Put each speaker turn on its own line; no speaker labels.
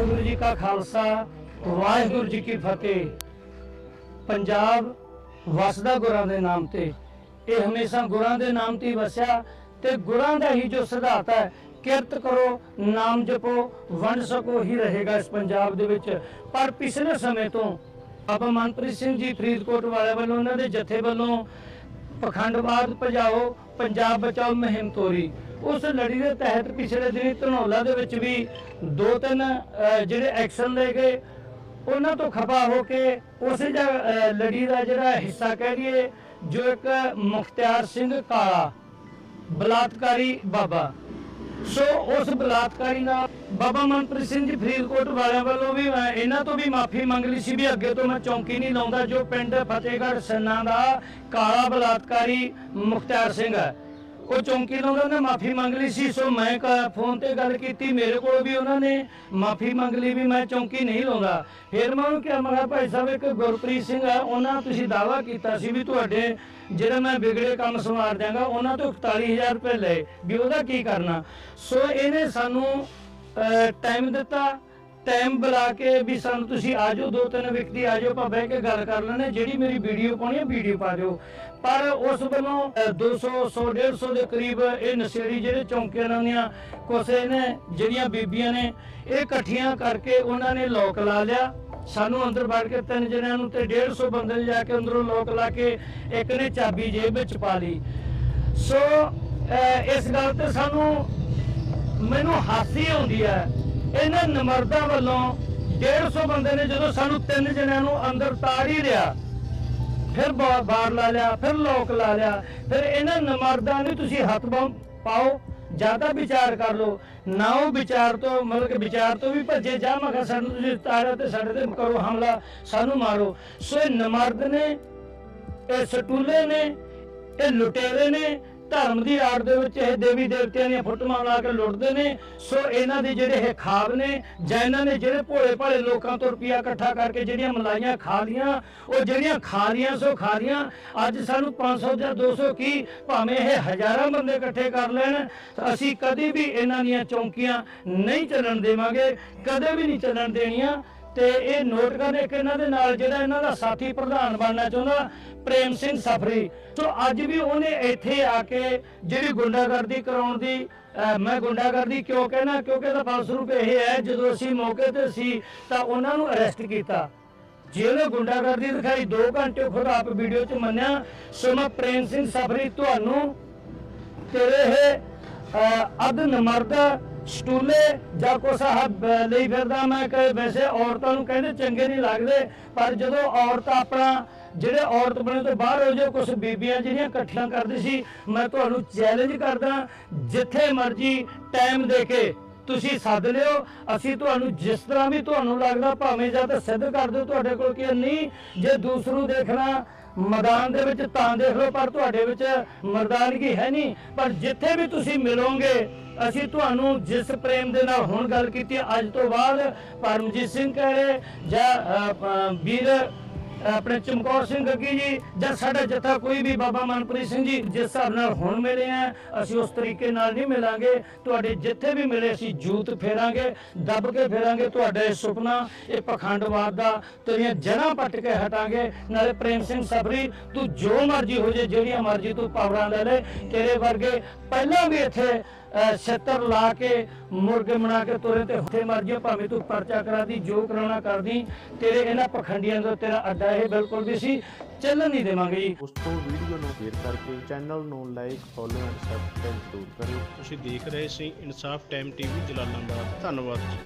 ਵਾਹਿਗੁਰੂ ਜੀ ਕਾ ਖਾਲਸਾ, ਵਾਹਿਗੁਰੂ ਜੀ ਕੀ ਫਤਿਹ। ਪੰਜਾਬ ਵਸਦਾ ਗੁਰਾਂ ਦੇ ਨਾਮ ਤੇ। ਇਹ ਹਮੇਸ਼ਾ ਗੁਰਾਂ ਦੇ ਨਾਮ ਤੇ ਵਸਿਆ ਤੇ ਗੁਰਾਂ ਦਾ ਹੀ ਜੋ ਸਿਧਾਂਤ ਹੈ, ਕਿਰਤ ਕਰੋ, ਨਾਮ ਜਪੋ, ਵੰਡ ਸਕੋ, ਹੀ ਰਹੇਗਾ ਇਸ ਪੰਜਾਬ ਦੇ ਵਿੱਚ। ਪਰ ਪਿਛਲੇ ਸਮੇਂ ਤੋਂ ਆਪਾਂ ਮਨਪ੍ਰੀਤ ਸਿੰਘ ਜੀ ਫਰੀਦਕੋਟ ਵਾਲੇ ਵੱਲੋਂ, ਉਹਨਾਂ ਦੇ ਜਥੇ ਵੱਲੋਂ ਪਖੰਡਵਾਦ ਭਜਾਓ, ਪੰਜਾਬ ਬਚਾਓ, ਮੁਹਿੰਮ ਤੋਰੀ। ਉਸ ਲੜੀ ਦੇ ਤਹਿਤ ਪਿਛਲੇ ਦਿਨੀ ਧਨੌਲਾ ਦੇ ਵਿੱਚ ਵੀ ਦੋ ਤਿੰਨ ਜਿਹੜੇ ਐਕਸ਼ਨ ਲਏ ਗਏ, ਉਹਨਾਂ ਤੋਂ ਖਪਾ ਹੋ ਕੇ ਉਸੇ ਲੜੀ ਦਾ ਜਿਹੜਾ ਹਿੱਸਾ ਕਹਿ ਲਈਏ ਜੋ ਇੱਕ ਮੁਖਤਿਆਰ ਸਿੰਘ ਕਾਲਾ, ਬਲਾਤਕਾਰੀ ਬਾਬਾ। ਸੋ ਉਸ ਬਲਾਤਕਾਰੀ ਨਾਲ ਬਾਬਾ ਮਨਪ੍ਰੀਤ ਸਿੰਘ ਜੀ ਫਰੀਦਕੋਟ ਵਾਲਿਆਂ ਵੱਲੋਂ ਵੀ ਇਹਨਾਂ ਤੋਂ ਵੀ ਮਾਫੀ ਮੰਗ ਲਈ ਸੀ ਵੀ ਅੱਗੇ ਤੋਂ ਮੈਂ ਚੌਂਕੀ ਨਹੀਂ ਲਾਉਂਦਾ, ਜੋ ਪਿੰਡ ਫਤਿਹਗੜ੍ਹ ਸੰਨਾ ਦਾ ਕਾਲਾ ਬਲਾਤਕਾਰੀ ਮੁਖਤਿਆਰ ਸਿੰਘ ਹੈ। ਉਹ ਚੌਂਕੀ ਲਾਉਂਦਾ ਉਹਨੇ, ਮਾਫੀ ਮੰਗ ਲਈ ਸੀ। ਸੋ ਮੈਂ ਫੋਨ ਤੇ ਗੱਲ ਕੀਤੀ, ਮੇਰੇ ਕੋਲ ਵੀ ਉਹਨਾਂ ਨੇ ਮਾਫੀ ਮੰਗ ਲਈ ਵੀ ਮੈਂ ਚੌਂਕੀ ਨਹੀਂ ਲਾਉਂਦਾ। ਫਿਰ ਮੈਂ ਉਹਨੂੰ ਕਿਹਾ, ਮੈਂ ਭਾਈ ਸਾਹਿਬ, ਇੱਕ ਗੁਰਪ੍ਰੀਤ ਸਿੰਘ ਆ, ਉਹਨਾਂ ਤੁਸੀਂ ਦਾਵਾ ਕੀਤਾ ਸੀ ਵੀ ਤੁਹਾਡੇ ਜਿਹੜੇ ਮੈਂ ਵਿਗੜੇ ਕੰਮ ਸੰਵਾਰ ਦਿਆਂਗਾ, ਉਹਨਾਂ ਤੋਂ 41000 ਰੁਪਏ ਲਏ, ਵੀ ਉਹਦਾ ਕੀ ਕਰਨਾ? ਸੋ ਇਹਨੇ ਸਾਨੂੰ ਟਾਈਮ ਦਿੱਤਾ। ਟਾਈਮ ਬੁਲਾ ਕੇ ਵੀ ਸਾਨੂੰ ਤੁਸੀਂ ਆ ਦੋ ਤਿੰਨ ਵਿਅਕਤੀ ਆ ਆਪਾਂ ਬਹਿ ਕੇ ਗੱਲ ਕਰ ਲੈਣੇ ਜਿਹੜੀ ਮੇਰੀ ਵੀਡੀਓ ਪਾਉਣੀ ਹੈ, ਵੀਡੀਓ ਪਾ ਦਿਓ। ਪਰ ਉਸ ਵੱਲੋਂ 200 100 150 ਦੇ ਕਰੀਬ ਇਹ ਨਸ਼ੇੜੀ ਜਿਹੜੇ ਚੌਂਕੀਆਂ ਦੀਆਂ ਕੋਸੇ ਨੇ, ਜਿਹੜੀਆਂ ਬੀਬੀਆਂ ਨੇ, ਇਹ ਇਕੱਠੀਆਂ ਕਰਕੇ ਉਹਨਾਂ ਨੇ ਲੋਕ ਲਾ ਲਿਆ। ਸਾਨੂੰ ਅੰਦਰ ਵੜ ਕੇ ਤਿੰਨ ਜਣਿਆਂ ਨੂੰ ਤੇ 150 ਬੰਦੇ ਨੇ ਜਾ ਕੇ ਅੰਦਰੋਂ ਲੋਕ ਲਾ ਕੇ ਇੱਕ ਨੇ ਚਾਬੀ ਜੇਬ ਵਿੱਚ ਪਾ ਲਈ। ਸੋ ਇਸ ਗੱਲ ਤੇ ਸਾਨੂੰ ਮੈਨੂੰ ਹਾਸੀ ਆਉਂਦੀ ਹੈ ਇਹਨਾਂ ਨਮਰਦਾਂ ਵੱਲੋਂ 150 ਬੰਦੇ ਨੇ ਜਦੋਂ ਸਾਨੂੰ ਤਿੰਨ ਜਣਿਆਂ ਨੂੰ ਅੰਦਰ ਤਾੜ ਹੀ ਲਿਆ, ਫਿਰ ਬਾ- ਲਾ ਲਿਆ, ਫਿਰ ਲੋਕ ਲਾ ਲਿਆ, ਫਿਰ ਇਹਨਾਂ ਨਮਰਦਾਂ ਨੂੰ ਤੁਸੀਂ ਹੱਥ ਪਾਓ, ਜ਼ਿਆਦਾ ਵਿਚਾਰ ਕਰ ਲੋ ਨਾ ਉਹ ਵਿਚਾਰ ਤੋਂ, ਮਤਲਬ ਕਿ ਵਿਚਾਰ ਤੋਂ ਵੀ ਭੱਜੇ, ਜਾ ਮੈਂ ਸਾਨੂੰ ਤੁਸੀਂ ਤਾੜਿਆ ਤੇ ਸਾਡੇ ਤੇ ਕਰੋ ਹਮਲਾ, ਸਾਨੂੰ ਮਾਰੋ। ਸੋ ਇਹ ਨਮਰਦ ਨੇ, ਇਹ ਸਟੂਲੇ ਨੇ, ਇਹ ਲੁਟੇਰੇ ਨੇ ਧਰਮ ਦੀ ਆੜ ਦੇ ਵਿੱਚ ਇਹ ਦੇਵੀ ਦੇਵਤਿਆਂ ਦੀਆਂ ਫੋਟੋਆਂ ਲਾ ਕੇ ਲੁੱਟਦੇ ਨੇ। ਸੋ ਇਹਨਾਂ ਦੇ ਜਿਹੜੇ ਇਹ ਖਾਬ ਨੇ ਜਾਂ ਨੇ ਜਿਹੜੇ ਭੋਲੇ ਭਾਲੇ ਲੋਕਾਂ ਤੋਂ ਰੁਪਿਆ ਇਕੱਠਾ ਕਰਕੇ ਜਿਹੜੀਆਂ ਮਲਾਈਆਂ ਖਾ ਲੀਆਂ, ਉਹ ਜਿਹੜੀਆਂ ਖਾ ਲੀਆਂ, ਸੋ ਖਾ ਲੀਆਂ, ਅੱਜ ਸਾਨੂੰ 500 ਜਾਂ 200 ਕੀ ਭਾਵੇਂ ਇਹ ਹਜ਼ਾਰਾਂ ਬੰਦੇ ਇਕੱਠੇ ਕਰ ਲੈਣ ਅਸੀਂ ਕਦੇ ਵੀ ਇਹਨਾਂ ਦੀਆਂ ਚੌਂਕੀਆਂ ਨਹੀਂ ਚੱਲਣ ਦੇਵਾਂਗੇ, ਕਦੇ ਵੀ ਨਹੀਂ ਚੱਲਣ ਦੇਣੀਆਂ। ਤੇ ਇਹ ਨੋਟ ਕਰਨ ਇੱਕ ਇਹਨਾਂ ਦੇ ਨਾਲ ਜਿਹੜਾ ਇਹਨਾਂ ਦਾ ਸਾਥੀ ਪ੍ਰਧਾਨ ਬਣਨਾ ਚਾਹੁੰਦਾ ਪ੍ਰੇਮ ਸਿੰਘ ਸਫਰੀ। ਸੋ ਅੱਜ ਵੀ ਉਹਨੇ ਇੱਥੇ ਆ ਕੇ ਜਿਹੜੀ ਗੁੰਡਾਗਰਦੀ ਕਰਾਉਣ ਦੀ ਮੈਂ ਗੁੰਡਾਗਰਦੀ ਕਿਉਂ ਕਹਿਣਾ? ਕਿਉਂਕਿ ਇਹਦਾ ਫਲਸਰੂਪ ਇਹ ਹੈ ਜਦੋਂ ਅਸੀਂ ਮੌਕੇ ਤੇ ਸੀ ਤਾਂ ਉਹਨਾਂ ਨੂੰ ਅਰੈਸਟ ਕੀਤਾ। ਜੇ ਗੁੰਡਾਗਰਦੀ ਦਿਖਾਈ 2 ਘੰਟੇ ਖੁਦ ਆਪ ਵੀਡੀਓ 'ਚ ਮੰਨਿਆ। ਸੋ ਮੈਂ ਪ੍ਰੇਮ ਸਿੰਘ ਸਫਰੀ ਤੁਹਾਨੂੰ ਤੇਰੇ ਇਹ ਅਹ, ਅੱਧ ਨਮਰਦ ਸਟੂਲੇ ਜਾਂ ਕੋ ਸਾਹਿਬ ਲਈ ਫਿਰਦਾ ਮੈਂ ਕਿ ਵੈਸੇ ਔਰਤਾਂ ਨੂੰ ਕਹਿੰਦੇ ਚੰਗੇ ਨਹੀਂ ਲੱਗਦੇ, ਪਰ ਜਦੋਂ ਔਰਤ ਆਪਣਾ, ਜਿਹੜੇ ਔਰਤ ਬਣੇ ਤੋਂ ਬਾਹਰ ਹੋ ਜਾਓ ਕੁਝ ਬੀਬੀਆਂ ਜਿਹੜੀਆਂ ਇਕੱਠੀਆਂ ਕਰਦੀ ਸੀ, ਮੈਂ ਤੁਹਾਨੂੰ ਚੈਲੰਜ ਕਰਦਾ, ਜਿੱਥੇ ਮਰਜ਼ੀ ਟਾਈਮ ਦੇ ਕੇ ਤੁਸੀਂ ਸੱਦ ਲਿਓ। ਅਸੀਂ ਤੁਹਾਨੂੰ ਜਿਸ ਤਰ੍ਹਾਂ ਵੀ ਤੁਹਾਨੂੰ ਲੱਗਦਾ ਭਾਵੇਂ ਜਾਂ ਤਾਂ ਸਿੱਧ ਕਰ ਦਿਓ, ਤੁਹਾਡੇ ਕੋਲ ਕੀ ਨਹੀਂ। ਜੇ ਦੂਸਰੂ ਦੇਖਣਾ ਮੈਦਾਨ ਦੇ ਵਿੱਚ ਤਾਂ ਦੇਖ ਲਓ, ਪਰ ਤੁਹਾਡੇ ਵਿੱਚ ਮਰਦਾਨਗੀ ਹੈ ਨਹੀਂ। ਪਰ ਜਿੱਥੇ ਵੀ ਤੁਸੀਂ ਮਿਲੋਗੇ, ਅਸੀਂ ਤੁਹਾਨੂੰ ਜਿਸ ਪ੍ਰੇਮ ਦੇ ਨਾਲ ਹੁਣ ਗੱਲ ਕੀਤੀ ਅੱਜ ਤੋਂ ਬਾਅਦ ਪਰਮਜੀਤ ਸਿੰਘ ਕਹੇ ਜਾਂ ਵੀਰ ਆਪਣੇ ਚਮਕੌਰ ਸਿੰਘ ਗੱਗੀ ਜੀ, ਜਾਂ ਸਾਡਾ ਜੱਥਾ ਕੋਈ ਵੀ ਬਾਬਾ ਮਨਪ੍ਰੀਤ ਸਿੰਘ ਜੀ, ਜਿਸ ਹਿਸਾਬ ਨਾਲ ਹੁਣ ਮਿਲੇ ਆ, ਅਸੀਂ ਉਸ ਤਰੀਕੇ ਨਾਲ ਨਹੀਂ ਮਿਲਾਂਗੇ। ਤੁਹਾਡੇ ਜਿੱਥੇ ਵੀ ਮਿਲੇ, ਅਸੀਂ ਜੂਤ ਫੇਰਾਂਗੇ, ਦੱਬ ਕੇ ਫੇਰਾਂਗੇ ਤੁਹਾਡਾ ਇਹ ਸੁਪਨਾ, ਇਹ ਪਖੰਡਵਾਦ ਦਾ, ਤੇਰੀਆਂ ਜੜ੍ਹਾਂ ਪੱਟ ਕੇ ਹਟਾਂਗੇ। ਨਾਲੇ ਪ੍ਰੇਮ ਸਿੰਘ ਸਬਰੀ, ਤੂੰ ਜੋ ਮਰਜ਼ੀ ਹੋ ਜੇ, ਜਿਹੜੀਆਂ ਮਰਜ਼ੀ ਤੂੰ ਪਾਵਰਾਂ ਲੈ ਲੈ, ਤੇਰੇ ਵਰਗੇ ਪਹਿਲਾਂ ਵੀ ਇੱਥੇ ਛਿੱਤਰ ਲਾ ਕੇ ਮੁਰਗੇ ਬਣਾ ਕੇ ਤੁਰੇ ਤੇ ਉੱਥੇ ਮਰਜ਼ੀ ਭਾਵੇਂ ਤੂੰ ਪਰਚਾ ਕਰਾਦੀ ਜੋ ਕਰਾਉਣਾ ਕਰਦੀ ਤੇਰੇ ਇਹਨਾਂ ਪਖੰਡੀਆਂ ਦਾ ਤੇਰਾ ਅੱਡਾ ਇਹ ਬਿਲਕੁਲ ਵੀ ਸੀ ਚੱਲਣ ਨਹੀਂ ਦੇਵਾਂਗੇ ਜੀ।
ਉਸ ਤੋਂ ਵੀਡੀਓ ਨੂੰ ਸ਼ੇਅਰ ਕਰਕੇ ਚੈਨਲ ਨੂੰ ਲਾਈਕ ਫੋਲੋ ਐਂਡ ਸਬਸਕ੍ਰਾਈਬ ਜ਼ਰੂਰ ਕਰਿਓ।
ਤੁਸੀਂ ਦੇਖ ਰਹੇ ਸੀ ਇਨਸਾਫ ਟਾਈਮ ਟੀਵੀ ਜਲਾਲਾਬਾਦ। ਧੰਨਵਾਦ ਜੀ।